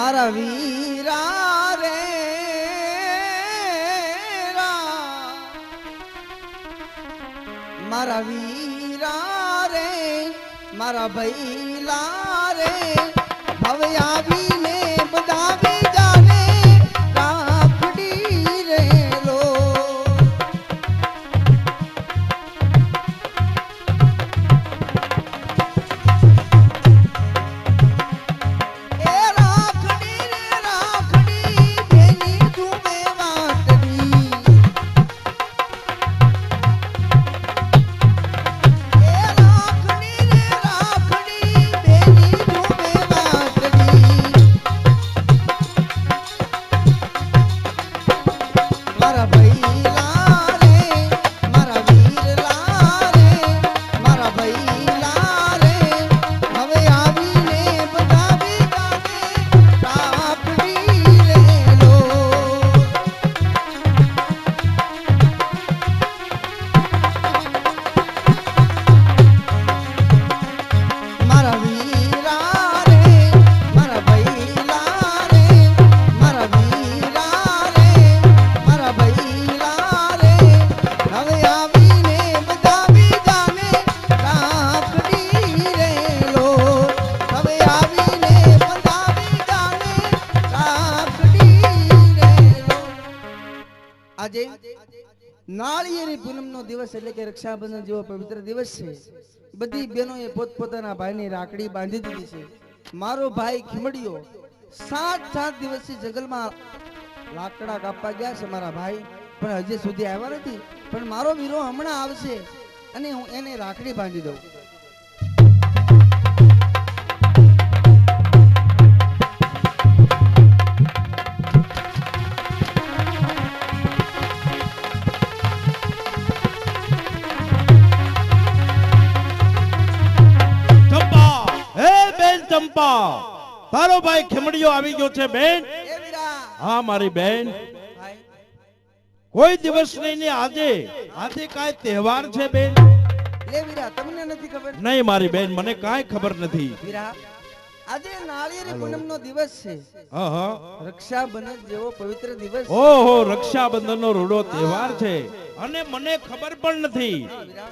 મારા વીરા રે. મારા વીરા રે મારા ભૈલા રે હવે આવીને નાળિયેરી પૂનમનો દિવસ એટલે કે રક્ષાબંધન જેવો પવિત્ર દિવસ છે. બધી બહેનોએ પોતપોતાના ભાઈની રાખડી બાંધી દીધી છે. મારો ભાઈ ખીમડીયો સાત સાત દિવસથી જંગલમાં લાકડા કાપવા ગયા છે મારા ભાઈ. પણ હજી સુધી આવ્યા નથી. પણ મારો વીરો હમણાં આવશે અને હું એને રાખડી બાંધી દઉં. ચંપા તારો ભાઈ ખીમડીયો આવી ગયો છે બેન. હા મારી બેન. કોઈ દિવસ નહીં આજે આજે કાંઈ તહેવાર છે બેન. તમને નથી ખબર? નહીં મારી બેન મને કાંઈ ખબર નથી. આજે નાળિયેરી પૂનમનો દિવસ છે. હા હા. રક્ષાબંધન જેવો પવિત્ર દિવસ ઓહો રક્ષાબંધનનો રૂડો તહેવાર છે. અને મને ખબર પણ નથી.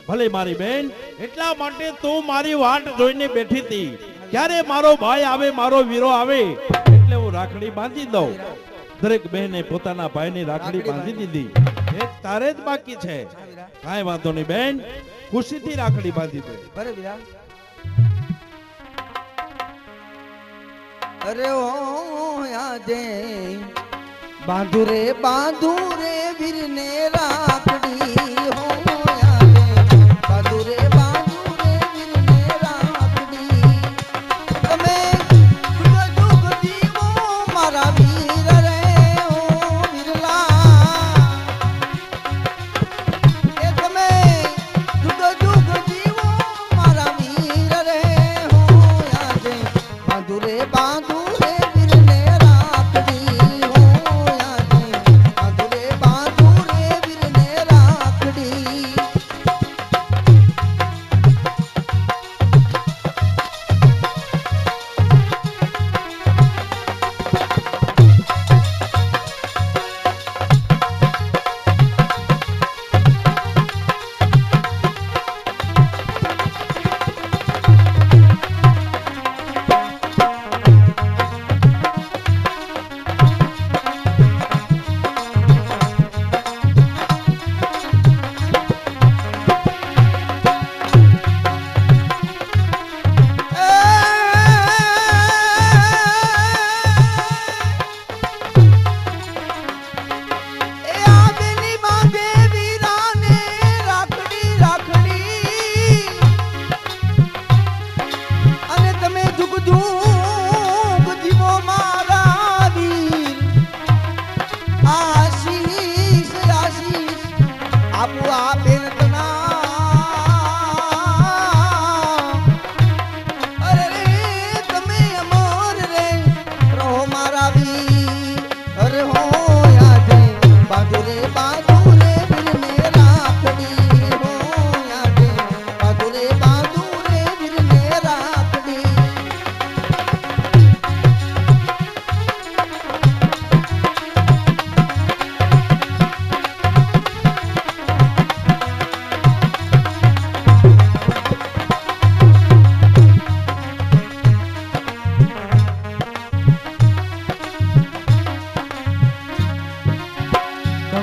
ભલે મારી બેન એટલા માટે તું મારી વાટ જોઈને બેઠી હતી. ક્યારે મારો ભાઈ આવે મારો વીરો આવે એટલે હું રાખડી બાંધી દઉં. દરેક બહેને પોતાના ભાઈની રાખડી બાંધી દીધી. તારે જ બાકી છે. કાંઈ વાંધો નહીં બેન. ખુશીથી રાખડી બાંધી દે. અરે ઓ યાદે બાંધુ રે બાંધુ રે વીરને રાખડી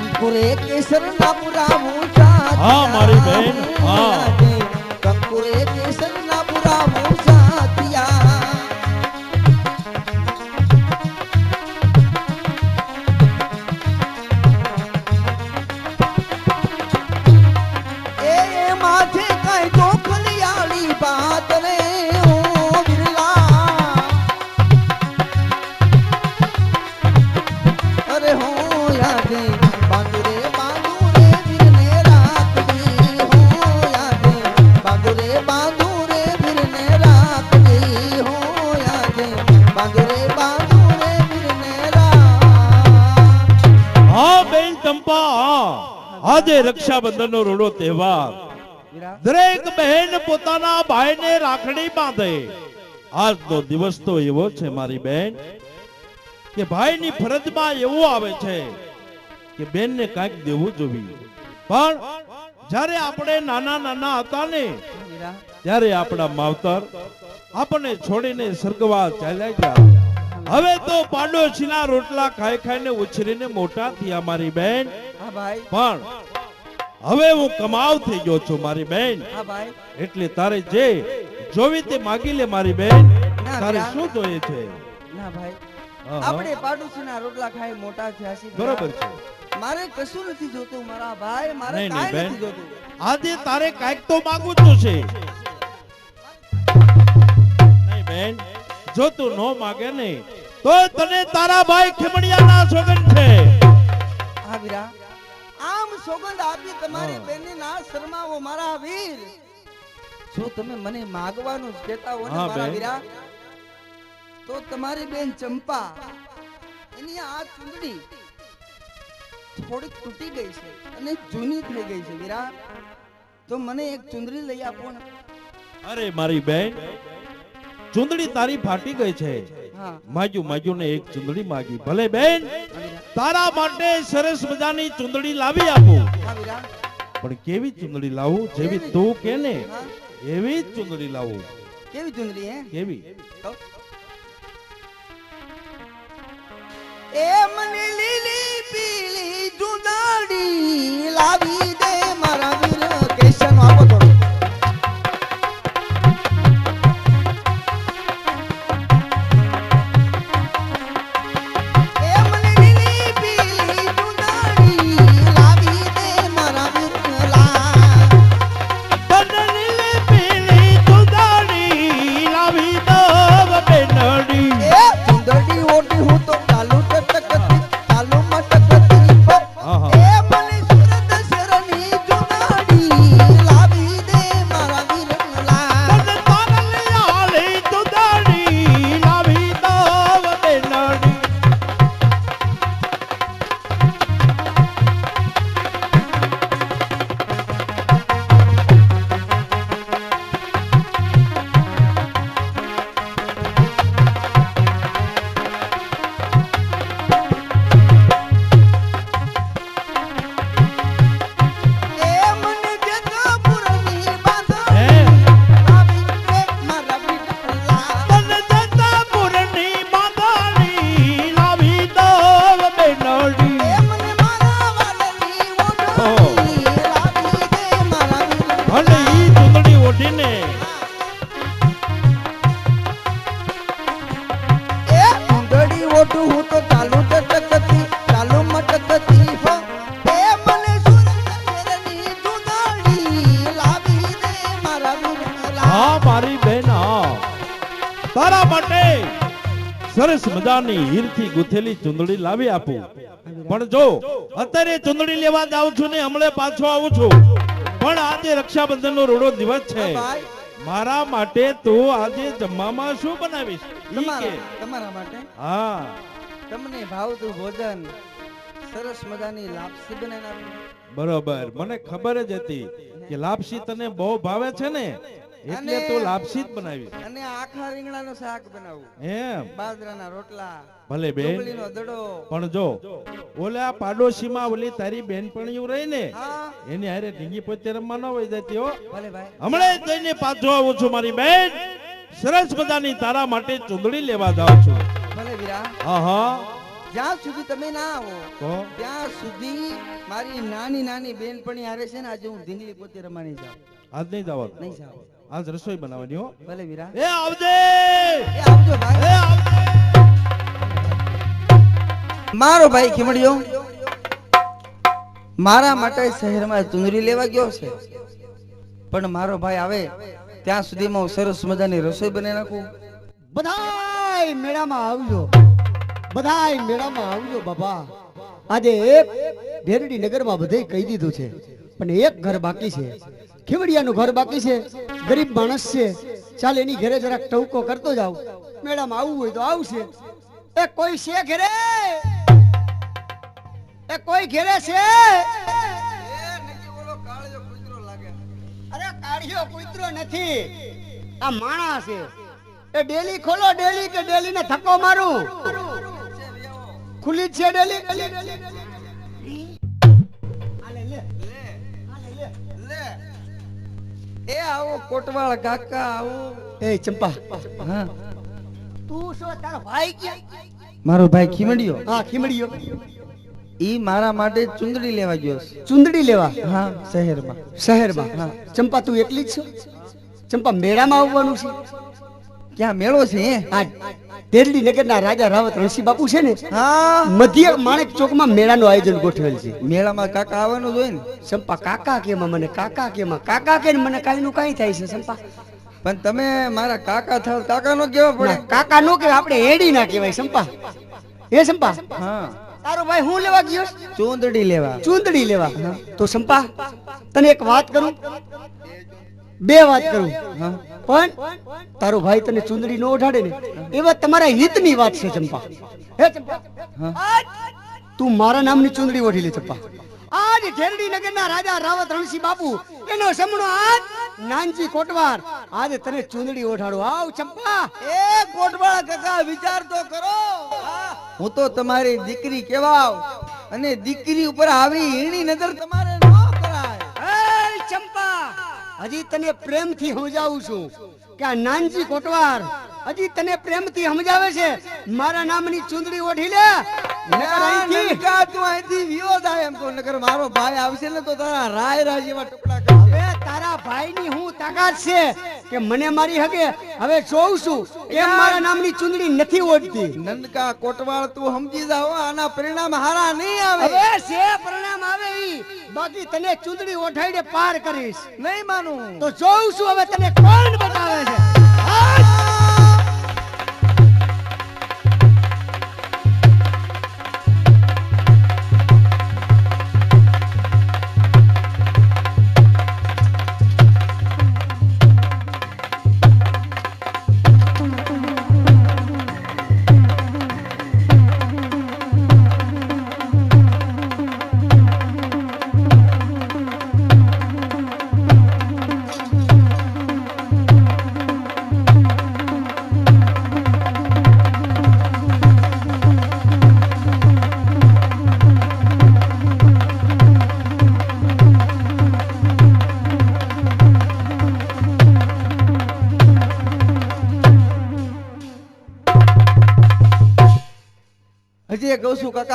કંકુરે કેસર ના સાથિયા. હા, મારી બેન, હા. આજે રક્ષાબંધન નો રૂડો તહેવાર. દરેક બહેન પોતાના ભાઈને રાખડી બાંધે. આજનો દિવસ તો એવો છે મારી બેન કે ભાઈની ફરજમાં એવું આવે છે કે બેનને કાંઈક દેવું જોઈએ. પણ જ્યારે આપણે નાના નાના હતા ને ત્યારે આપણા માવતર આપણને છોડીને સ્વર્ગવા ચાલ્યા ગયા. હવે તો પાડોશીના રોટલા ખાઈ ખાઈને ઉછરીને મોટા થયા મારી બેન પણ હવે હું કમાવ થઈ ગયો છું મારી બેન. એટલે તારે જે જોવી તે માગી લે મારી બેન. તારે શું જોઈએ છે? ના ભાઈ. આપણે પાડોશીના રોટલા ખાઈ મોટા થયા છે બરોબર છે. મારે કશું નથી જોતું મારા ભાઈ મારે કાંઈ. નથી જોતું. આજે તારે કાંઈક તો માંગવું છું છે. નહીં બેન. જો તું નો માગે ને તો તને તારા ભાઈ ખીમડિયાના સોગન છે. હા વીરા. આમ સોગંદ આપી તમારી બેને ના શરમાવો મારા વીર. જો તમે મને માગવાનું જ કહેતા હો ને મારા વીરા તો તમારી બેન ચંપા એની આ ચૂંટણી થોડીક તૂટી ગઈ છે અને જૂની થઈ ગઈ છે વીરા. તો મને એક ચુંદડી લઈ આપો ને. અરે મારી બેન ચુંદડી તારી ફાટી ગઈ છે. માજુ માગ્યું ને એક ચુંદડી માગી. ભલે બેન. તારા માટે સરસ મજાની ચુંદડી લાવી આપું. પણ કેવી ચુંદડી લાવું? જેવી તું કે ને એવી જ ચુંદડી લાવું. કેવી ચુંદડી હે? કેવી? એમ એ મને લીલી પીલી ચુંદડી લાવી મજાની હીરથી ગુથેલી ચુંદડી લાવી આપું. પણ જો અત્યારે ચુંદડી લેવા જાઉં છું ને હમણે પાછો આવું છું. પણ આજે રક્ષાબંધન નો રોડો દિવસ છે. મારા માટે તું આજે જમવામાં શું બનાવીશ? તમારા માટે? હા. તમને ભાવતું ભોજન સરસ મજાની લાપસી બનાવી બરોબર. મને ખબર જ હતી કે લાપસી તને બહુ ભાવે છે ને. એટલે તો લાપસી જ બનાવી. અને આખા રીંગણાનું શાક બનાવું. એમ. બાજરાના રોટલા ભલે બેન. દડો. પણ જો ઓલા પાડોશીમાં ઓલી તારી બેનપણીઓ રહી ને એની હારે ઢીંગી પોતે રમવા ન હોય જતી હો. ભલે ભાઈ. હમણાં જઈને પાછો આવું છું મારી બેન. સરસ મજાની તારા માટે ચૂંદડી લેવા જાઉં છું. ભલે વીરા. હા હા. જ્યાં સુધી તમે ના આવો ત્યાં સુધી મારી નાની નાની બેનપણી હારે છે ને આજે હું ઢીંગલી પોતે રમાણી જાઉં. આજ નહીં જવા નહીં જાવ આજ રસોઈ બનાવવાની હો. ભલે વીરા. એ આવજે! એ આવજો ભાઈ. એ આવજે! મારો ભાઈ ખીમડિયો મારા માટે શહેરમાં ચુંદરી લેવા ગયો છે. પણ મારો ભાઈ આવે ત્યાં સુધીમાં હું સરસ મજાની રસોઈ બનાવી નાખું. બધાય મેળામાં આવજો. બધાય મેળામાં આવજો બાબા આજે એક ભેરડી નગરમાં બધે કહી દીધું છે. પણ એક ઘર બાકી છે. ખેવડિયાનું ઘર બાકી છે. ગરીબ માણસ છે, ચાલ એની ઘરે જરાક ટવકો કરતો જાવ. મેડમ આવવું હોય તો આવશે. એ કોઈ છે ઘરે? એ કોઈ ઘરે છે? અરે કાળિયો કૂતરો નથી. આ માણસ છે. એ ડેલી ખોલો, ડેલી કે ડેલી ને થકો મારું ખુલી છે ડેલી. એ આવો કોટવાળ કાકા આવો. એ ચંપા. હા. તું શું તારો ભાઈ ક્યાં? મારો ભાઈ ખીમડિયો. હા ખીમડીયો. ઈ મારા માટે ચુંદડી લેવા ગયો છે. ચુંદડી લેવા? હા શહેરમાં. શહેરમાં હા. ચંપા તું એકલી જ છો? ચંપા મેળામાં આવવાનું છે? ક્યાં મેળો છે દેરડી નગરના રાજા રાવત રણસી બાપુ છે ને હા. મધ્ય માણેક ચોકમાં મેળાનું આયોજન ગોઠવેલ છે. મેળામાં કાકા આવવાનું જ હોય ને. સંપા કાકા કેમાં મને કાકા કેમાં? કાકા કે મને કાઈ નું કાઈ થાય છે સંપા? પણ તમે મારા કાકા થાવ કાકા નો કેવો પડે. કાકા નો કે આપણે હેડી ના કહેવાય સંપા. એ સંપા? હા. તારો ભાઈ હું લેવા ગયો? ચુંદડી લેવા. ચૂંદડી લેવા. તો સંપા તને એક વાત કરું? બે વાત કરું. પણ તારો ભાઈ તને ચુંદડી નો ઓઢાડે ને એ વાત તમારા હિતની વાત છે ચંપા. હે ચંપા? તું મારા નામની ચુંદડી ઓઢી લે ચંપા. આજ ઘેરડી નગરના રાજા રાવત રણસી બાપુ એનો સમણો આજ નાનજી કોટવાર. આજે તને ચુંદડી ઓઢાડો. આવ ચંપા. એ કોટવાળા કાકા વિચાર તો કરો. હું. તો તમારી દીકરી કેવાવ અને દીકરી ઉપર આવી હીણી નજર તમારે ન કરાય. એ ચંપા હજી તને પ્રેમથી સમજાવું છું કે આ નાનજી કોટવાર હજી તને પ્રેમથી સમજાવે છે. મારા નામની ચુંદડી ઓઢી લે. તારા ભાઈ આવશે ને હું તાકાત છે. કે મને મારી હકે હવે જોઉં છું. કેમ મારા નામની ચુંદડી નથી ઓઢતી. નંદકા કોટવાળ તું સમજી જાવ આના પરિણામ હારા નહીં આવે. હવે છે પરિણામ આવે ઈ બાકી તને ચુંદડી ઓઢાઈને પાર કરીશ. નહીં માનું. તો જોઉં છું હવે તને કોણ બતાવે છે?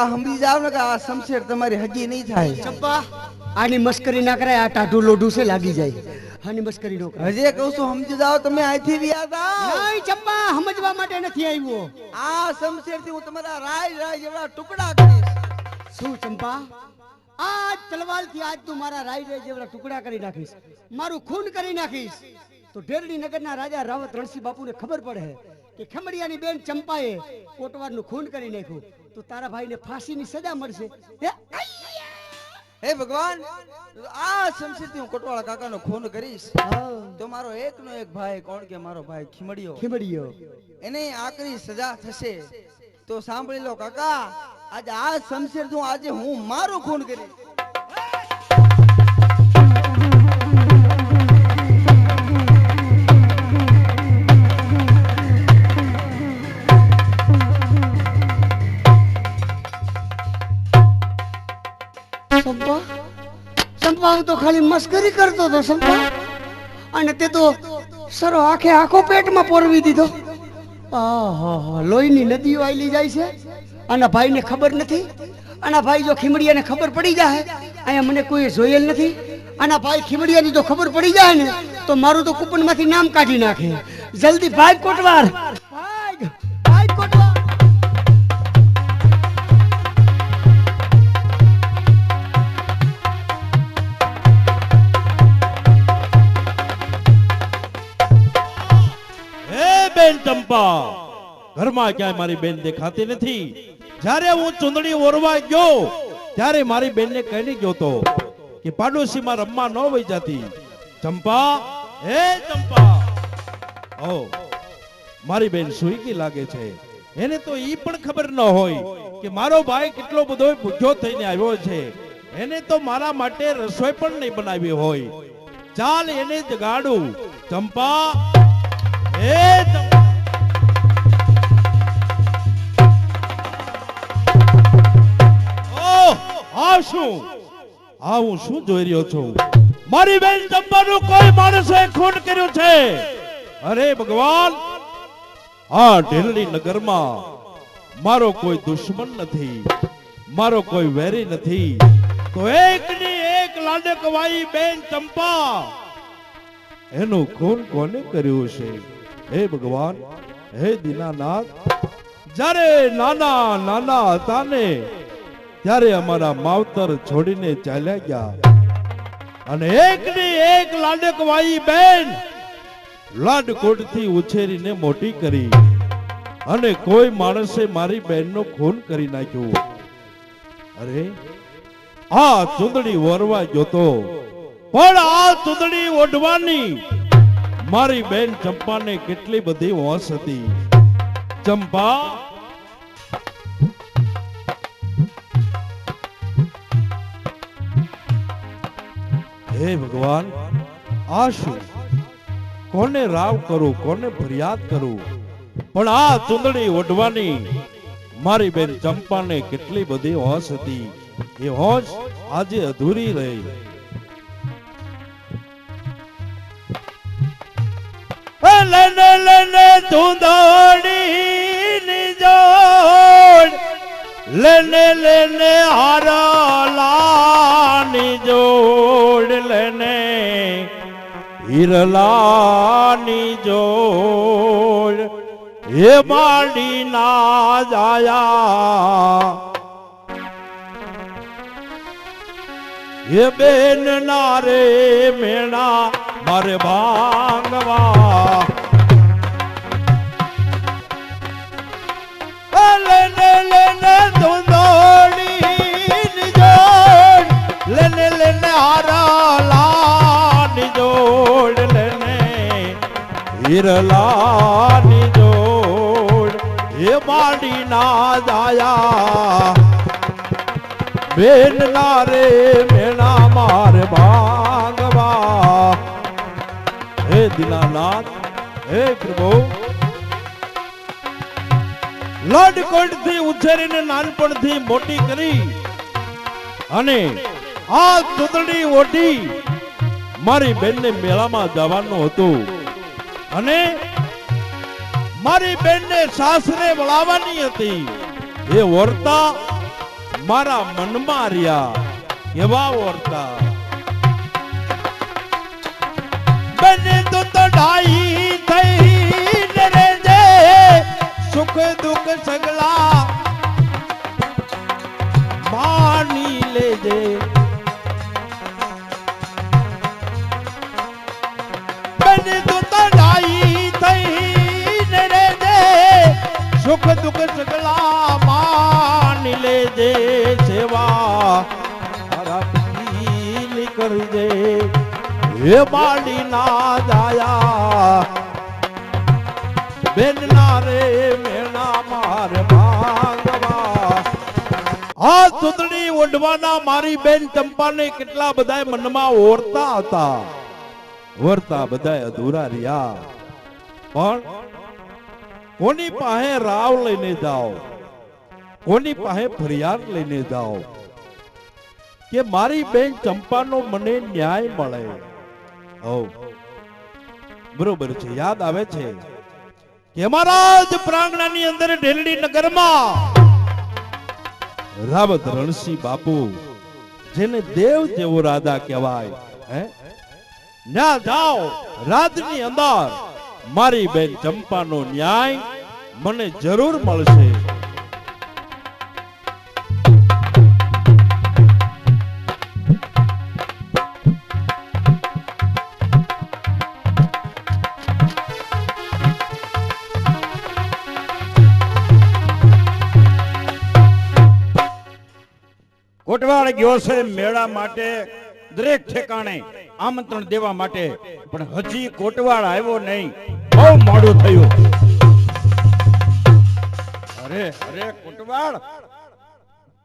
કાકા સમજી જાવ ને કે આ શમશેર તમારી હજી નહીં થાય. ચંપા આની મસ્કરી ના કરાય આ ટાઢું લોઢું છે લાગી જાય. હાની મસ્કરી નો હજી કહું છું સમજી જાવ તમે અહીંથી વ્યા જાવ નહીં ચંપા સમજવા માટે નથી આવ્યો. આ શમશેરથી હું તમારા રાય રાય જેવડા ટુકડા કરીશ. શું ચંપા? આજ તલવારથી આજ તું મારા રાય રાય જેવડા ટુકડા કરી નાખીશ. મારું ખૂન કરી નાખીશ. તો ઢેરડી નગરના રાજા રાવત રણસિંહ બાપુને ખબર પડે કે ખમડિયાની બેન ચંપાએ કોટવારનું ખૂન કરી નાખ્યું. તો તારા ભાઈને ફાંસીની સજા મળશે. હે? ભગવાન આ શમશેરથી હું કોટવાળા કાકાનો ખૂન કરીશ. તો મારો એકનો એક ભાઈ કોણ કે મારો ભાઈ? ખીમડિયો. ખીમડીયો. એને આકરી સજા થશે. તો સાંભળી લો કાકા આજે આ શમશેર હું આજે હું મારું ખૂન કરીશ. સંપા? સંપા તો ખાલી મસ્કરી કરતો હતો, સંપા. અને તે તો સરો આખે આખો પેટમાં પોરવી દીધો. લોહીની નદીઓ આવેલી જાય છે. અને ભાઈને ખબર નથી. અને ભાઈ જો ખીમડિયાને ખબર પડી જાય અહીંયા મને કોઈ જોયેલ નથી. અને ભાઈ ખીમડિયાની જો ખબર પડી જાય ને, તો મારું તો કૂપનમાંથી નામ કાઢી નાખે. જલ્દી ભાઈ કોટવાર. ભાઈ ભાઈ કોટવાર. બેન ચંપા ઘરમાં ક્યાંય મારી બેન દેખાતી નથી. જ્યારે હું ચુંદડી ઓરવા ગયો, ત્યારે મારી બેનને કહી ગયો કે પાડોશીમાં રમવા ન વહી જતી. ચંપા, હે ચંપા. મારી બેન સુઈકી લાગે છે. એને તો ઈ પણ ખબર ન હોય કે મારો ભાઈ કેટલો બધો ભૂખ્યો થઈને આવ્યો છે. એને તો મારા માટે રસોઈ પણ નહીં બનાવી હોય. ચાલ એને જગાડું. ચંપા, હે ચંપા. આ શું આ હું શું જોઈ રહ્યો છું? મારી બેન ચંપાનું કોઈ માણસે ખૂન કર્યું છે? અરે ભગવાન, આ ઢેલડી નગરમાં મારો કોઈ દુશ્મન નથી, મારો કોઈ વેરી નથી. તો એકની એક લાડકવાઈ બેન ચંપા, એનું ખૂન કોને કર્યું છે? હે ભગવાન, હે દીનાનાથ, જ્યારે નાના નાના હતા ને ત્યારે અમારા માવતર છોડીને ચાલ્યા ગયા. અને એકની એક લાડકવાઈ બેન લાડકોટથી ઉછેરીને મોટી કરી. અને કોઈ માણસે મારી બહેનનો ખૂન કરી નાખ્યો. અરે, આ ચૂંદડી વરવા જોતો પણ આ ચૂંદડી ઓઢવાની મારી બેન ચંપાને કેટલી બધી હોશ હતી. ચંપા હે ભગવાન? આ શું કોને રાવ કરું, કોને ફરિયાદ કરું? પણ આ ચૂંદડી ઓઢવાની મારી બેન ચંપાને કેટલી બધી હોશ હતી. એ હોશ આજે અધૂરી રહી. લેને લેને લેને હારલાની જોડ લેને હિરલાની જોડ હે માડી ના જાયા. હે બેન ના રે મેણા મારે ભાંગવા. લેને લેને ધુંધોડી જોડ એ માંડી ના જાયા બેન ના રે મેણા માર ભાંગવા હે દિનાનાથ હે પ્રભુ લડકોટથી ઉછેરીને નાનપણથી મોટી કરી અને આ ચૂંદડી ઓઢી મારી બેનને મેળામાં જવાનું હતું. અને મારી બેનને સાસરે વળાવવાની હતી. એ વર્તા મારા મનમાં રહ્યા. એવા વર્તા બેને તું તો ડાઈ થઈને રહેજે સુખ દુઃખ સગલા માની લેજે. સુખ દુઃખ સગલા માની લેજે. સેવા મારા પીલી કરજે. હે બાડી ના જાયા બેન ના રે આ સુંદડી ઓઢવાના મારી બેન ચંપાને કેટલા બધા મનમાં ઓરતા હતા. ઓરતા બધા અધૂરા રહ્યા. પણ કોની પાસે રાવ લઈને જાઓ? કોની પાસે ફરિયાદ લઈને જાઓ? કે મારી બેન ચંપાનો મને ન્યાય મળે. હો બરોબર છે, યાદ આવે છે? કે અમારા જ પ્રાંગણાની અંદર ઢેલડી નગરમાં રાવત રણસિંહ બાપુ, જેને દેવ જેવો રાધા કહેવાય, હે? ના જાઓ, રાજની અંદર મારી બેન ચંપાનો ન્યાય મને જરૂર મળશે. ગયો છે મેળા માટે દરેક ઠેકાણે આમંત્રણ દેવા માટે. પણ હજી કોટવાળ આવ્યો નહીં. બહુ મોડું થયું. અરે અરે કોટવાળ!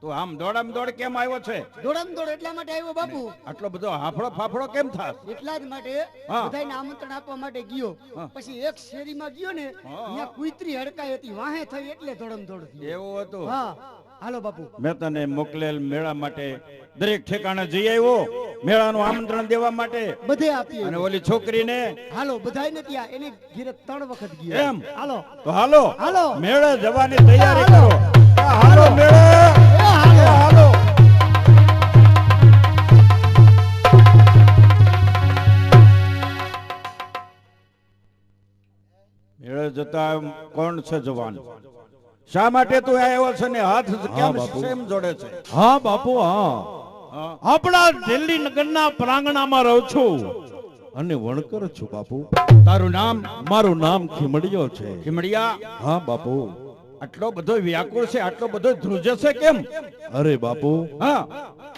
તો આમ દોડામ દોડ કેમ આવ્યો છે? દોડમ દોડ એટલા માટે આવ્યો બાપુ. આટલો બધો હાફળો ફાફડો કેમ થાસ એટલા જ માટે બધાને આમંત્રણ આપવા માટે ગયો. પછી એક શેરીમાં ગયો ને. ત્યાં કુતરી હડકાઈ હતી વાહે થઈ એટલે દોડમ દોડ. એવું હતું? હા. હાલો બાપુ. મેં તને મોકલેલ મેળા માટે દરેક ઠેકાણે જઈ આવ્યો. મેળાનું આમંત્રણ દેવા માટે. બધે આપી અને ઓલી છોકરીને હાલો બધાયને ત્યાં એની ઘીરે ત્રણ વખત ગયો. એમ? હાલો. તો હાલો હાલો. મેળે જવાની તૈયારી કરો. હાલો મેળે. હાલો. હાલો. મેળે જતા કોણ છે જવાન? શા માટે તું આવ્યો છે ને હાથ કેમ. સેમ જોડે છે? હા બાપુ હા. હા. આપણા દિલ્હી નગરના પ્રાંગણામાં રહું છું. અને વણકર છું બાપુ. તારું નામ? મારું નામ ખીમડિયો છે. ખીમડિયા? હા બાપુ. આટલો બધો વ્યાકુળ છે આટલો બધો ધ્રુજે છે કેમ? અરે બાપુ. હા.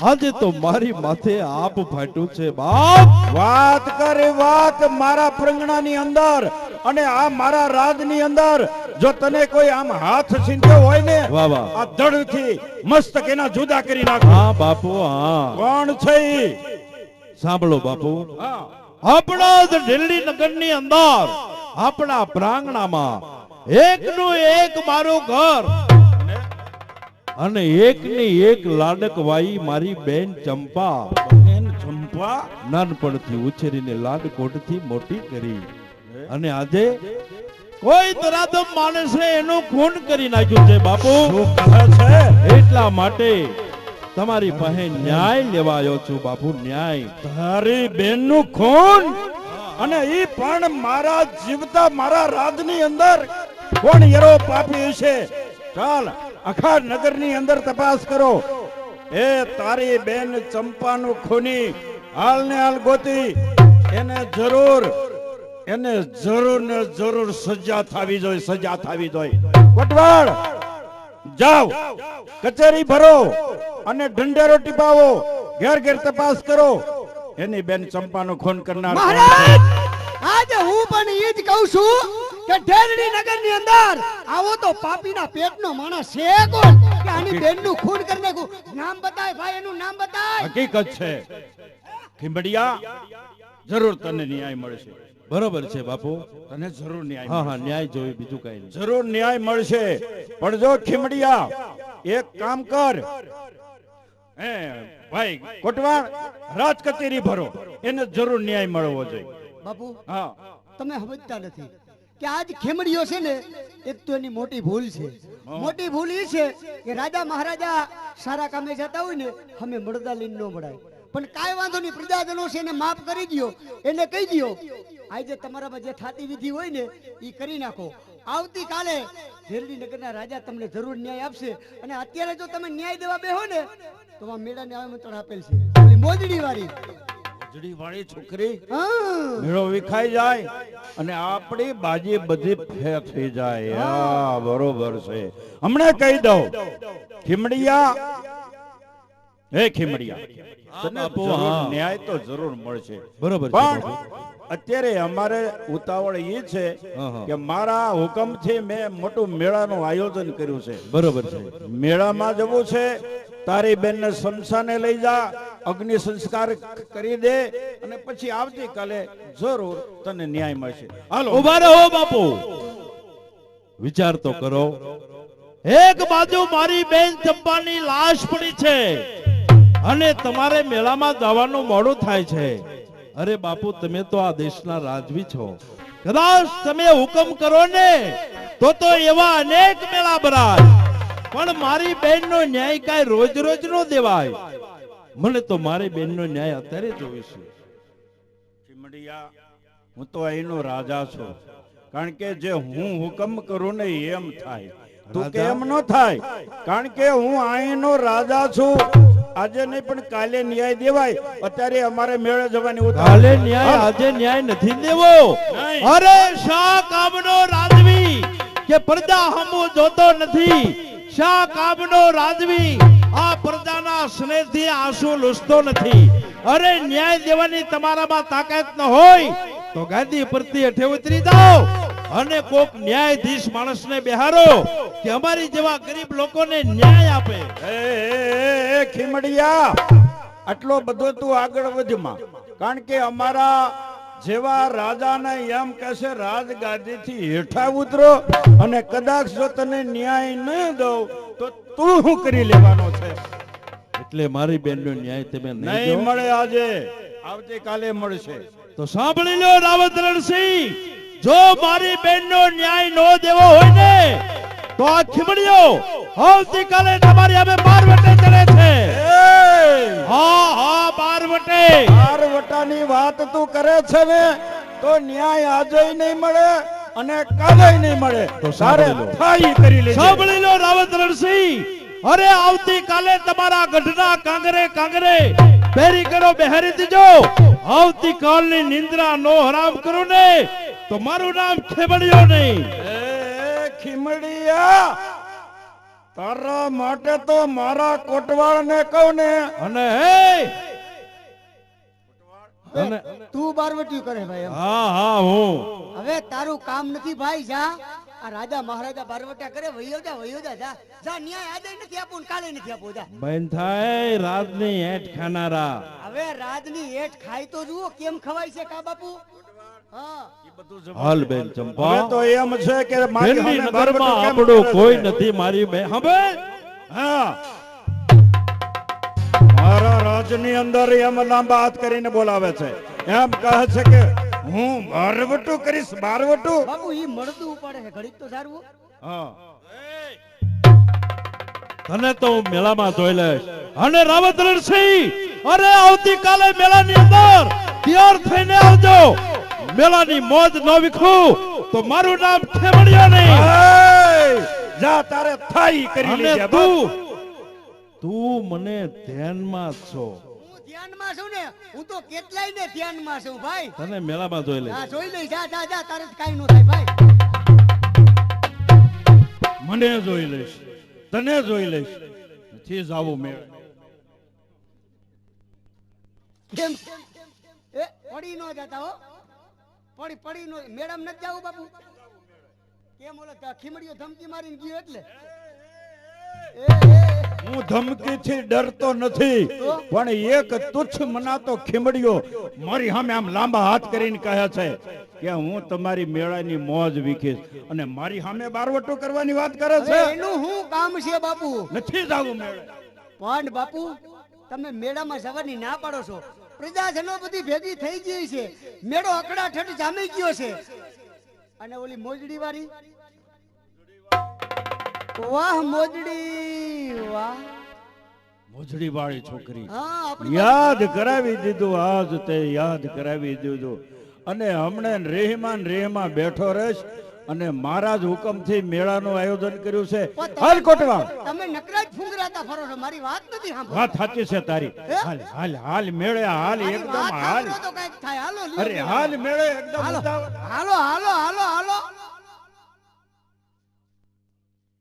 આજે તો મારી માથે આપ ફાટ્યું છે બાપ. વાત કરે વાત મારા પ્રાંગણાની અંદર અને આ મારા રાજની અંદર. જો તને કોઈ આમ હાથ છીંધ્યો હોય ને આ ધડથી મસ્તક એના જુદા કરી નાખો. હા બાપુ હા. કોણ છે સાંભળો બાપુ. આપણા જ દિલ્હી નગરની અંદર આપણા પ્રાંગણામાં એકનું એક મારું ઘર અને એકની એક લાડકવાઈ મારી બેન ચંપા બેન ચંપા? નાનપણથી ઉછેરીને લાડકોટથી મોટી કરી. અને આજે કોઈ દરાદમ માણસે એનું ખૂન કરી નાખ્યું છે, બાપુ. છે એટલા માટે તમારી પાસે ન્યાય લેવાયો છું, બાપુ, ન્યાય. તારી બેનનું ખૂન? અને એ પણ મારા જીવતા, મારા રાજની અંદર. કોણ યરો પાપી છે ચાલ, આખા નગરની અંદર તપાસ કરો. એ તારી બેન ચંપાનું ખૂની. હાલ ને હાલ ગોતી. એને જરૂર એને જરૂર ને જરૂર સજા થાવી જોઈએ સજા થાવી જોઈએ. વટવાડ જાઓ કચેરી ભરો અને ઢંઢેરો ટીપાવો ઘેર ઘેર તપાસ કરો. એની બેન ચંપાનો ખૂન કરનાર આજે હું પણ એ જ કહું છું કે ઢેરડી નગરની અંદર આવો તો પાપીના પેટનો માણસ છે કોણ? કે આની બેનનું ખૂન કરી નાખું નામ બતાય ભાઈ એનું નામ બતાય. હકીકત છે. ખીંબડિયા જરૂર તને ન્યાય મળશે. બરોબર છે બાપુ? તને જરૂર ન્યાય હા હા ન્યાય જોઈએ બીજું કઈ નહીં. જરૂર ન્યાય મળશે. પણ જો ખીમડિયા એક કામ કર. હે ભાઈ કોટવાળ રાજ કચેરી ભરો. એને જરૂર ન્યાય મળવો જોઈએ. બાપુ હા. તમે સમજતા નથી કે આજ ખેમડીઓ છે ને એક તો એની મોટી ભૂલ છે. મોટી ભૂલ એ છે કે રાજા મહારાજા સારા કામે જતા હોય ને અમે મળદા લીન ન મળાય. પણ કાંઈ વાંધો નહીં પ્રજાજનો છે એને માફ કરી દ્યો એને કહી દ્યો. આજે તમારામાં જે થાતી વિધિ હોય ને એ કરી નાખો. આવતીકાલે ઝેરડી નગરના રાજા તમને જરૂર ન્યાય આપશે. અને અત્યારે જો તમે ન્યાય દેવા બેહો ને તો આ મેળાને આમંત્રણ આપેલ છે. મોજડી વાળી છોકરી મેળો વિખાઈ જાય અને આપણી બાજી બધી થઈ જાય. હા બરોબર છે. હમણાં કહી દઉં ખીમડિયા ખીમડિયા. ન્યાય તો જરૂર મળશે. બરોબર પણ અત્યારે અમારે ઉતાવળ એ છે. કે મારા હુકમથી મેં મોટું મેળાનું આયોજન કર્યું છે. બરોબર છે. મેળામાં જવું છે તારી બેનને શમશાને લઈ જા અગ્નિ સંસ્કાર કરી દે અને પછી આવતીકાલે જરૂર તને ન્યાય મળશે. હાલો. ઊભા રહો બાપુ. વિચાર તો કરો. એક બાજુ મારી બેન ચંપાની લાશ પડી છે. અને તમારે મેળામાં જવાનું મોડું થાય છે. અરે બાપુ તમે તો આ દેશના રાજવી છો. કદાચ તમે હુકમ કરો ને તો તો એવા અનેક મેળા ભરાય. પણ મારી બેનનો ન્યાય કાંઈ રોજ રોજ નો દેવાય. મને તો મારી બેનનો ન્યાય અત્યારે જોઈશું હું તો અહીંનો રાજા છું. કારણ કે જે હું હુકમ કરું ને એમ થાય. તું કેમ ન થાય? કારણ કે હું અહીંનો રાજા છું. આજે નહીં પણ કાલે ન્યાય દેવાય. અત્યારે અમારે મેળે જવાની કાલે ન્યાય આજે ન્યાય નથી દેવો. અરે શા કામનો રાજવી કે પ્રજા હમુ જોતો નથી. શા કામનો રાજવી આ પ્રજાના સ્નેહથી આંસુ લૂસતો નથી. અરે ન્યાય દેવાની તમારામાં તાકાત ન હોય તો ગાદી પરથી હેઠે ઉતરી જાઓ. અને કોક ન્યાયાધીશ માણસને બેહારો કે અમારી જેવા ગરીબ લોકોને ન્યાય આપે. એ, ખીમડિયા આટલો બધો તું આગળ વધમાં. કારણ કે અમારા જેવા રાજાને એમ કહેશે રાજગાદીથી હેઠા ઉતરો અને કદાચ જો તને ન્યાય ન દઉં તો તું શું કરી લેવાનો છે? એટલે મારી બેનનો ન્યાય તમે નહીં નહીં મળે આજે. આવતીકાલે મળશે. તો સાંભળી લો રાવત રણસિંહ જો મારી બેનનો ન્યાય નો દેવો હોય ને તો આ ખીમડીઓ આવતીકાલે તમારી અમે બાર વટે ચડે છે. હા! હા બાર વટે બાર વટાની વાત તું કરે છે ને તો ન્યાય આજે નહીં મળે અને કાલે નહીં મળે. તો સારે લો. કરી લેજે. સાંભળી લો રાવત રણસિંહ અરે આવતીકાલે તમારા ગઢના કાંગરે કાંગરે બેરી કરો બેહારી દીજો. આવતીકાલની નિંદ્રા નો હરામ કરું ને. તો મારું નામ ખેમડિયો નહીં. એ ખીમડિયા તારા માટે તો મારા કોટવાળને કહું ને. અને હે અને તું બારવટી કરે ભાઈ હા હા હું. હવે તારું કામ નથી ભાઈ જા. આ રાજા મહારાજા બારવટા કરે વયો જા વયો જા જા. જા ન્યાય આજે નથી આપું કાલે નથી આપું જા. બેન થાય રાજની હેઠ ખાનારા. હવે રાજની હેઠ ખાય તો જુઓ કેમ ખવાય છે કા બાપુ? હા. હાલ બેન ચંપા હવે તો એમ છે કે મારી નગરમાં કેમ કોઈ નથી મારી બે. હવે હા. મારા રાજની અંદર એમ લાંબા હાથ કરીને બોલાવે છે. એમ કહે છે કે હું બારવટું કરીશ બારવટું. બાપુ ઈ મળતું ઉપાડે છે ઘડીક તો સારું હા. તને તો હું મેળામાં જોઈ લઈશ. અને રાવત રણસિંહ અરે આવતીકાલે મેળાની અંદર તૈયાર થઈને આવજો. મેળાની મોજ ન વિખું તો મારું નામ ખેમડિયો નહીં. જા તારે થાઈ કરી લેજે તું? તું મને ધ્યાનમાં છો. હું ધ્યાનમાં છું ને? હું તો કેટલાય ને ધ્યાનમાં છું ભાઈ. તને મેળામાં જોઈ લઈશ હા જોઈ લઈ જા જા જા તારે કાઈ નો થાય ભાઈ. મને જોઈ લઈશ. તને જોઈ લઈશ. નથી જાવું મેળ. કેમ? એ પડી નો જતા હો. પડી પડી નો મેડમ નથી જાવું બાપુ? કેમ ઓલો ખીમડીઓ ધમકી મારીને ગયો એટલે? હું ધમકી થી ડરતો નથી પણ એક તુચ્છ મનાતો ખીમડીઓ મારી સામે આમ લાંબા હાથ કરીને કહે છે કે હું તમારી મેળાની મોજ વીખીશ અને મારી સામે બારવટો કરવાની વાત કરે છે. એનું હું કામ છે બાપુ? નથી જાવું મેળે. પણ બાપુ તમે મેળામાં જવાની ના પાડો છો. પ્રજાજનો બધી ભેગી થઈ ગઈ છે. મેળો અકડાઠઠ જામી ગયો છે. અને ઓલી મોજડી વાળી? વાહ મોજડી વાહ. મોજડી વાળી છોકરી. યાદ કરાવી દીધું આજ તે યાદ કરાવી દીધું. અને હમણે રેહમાન રેહમાં બેઠો રહીશ અને મારા જ હુકમથી મેળાનું આયોજન કર્યું છે. હાલ કોટવા તમે નકરાજ ફૂંગરાતા ફરો છો મારી વાત નથી. વાત સાચી છે તારી. હાલ હાલ હાલ મેળે હાલ એકદમ હાલ. અરે હાલ મેળે એકદમ હાલો હાલો હાલો હાલો.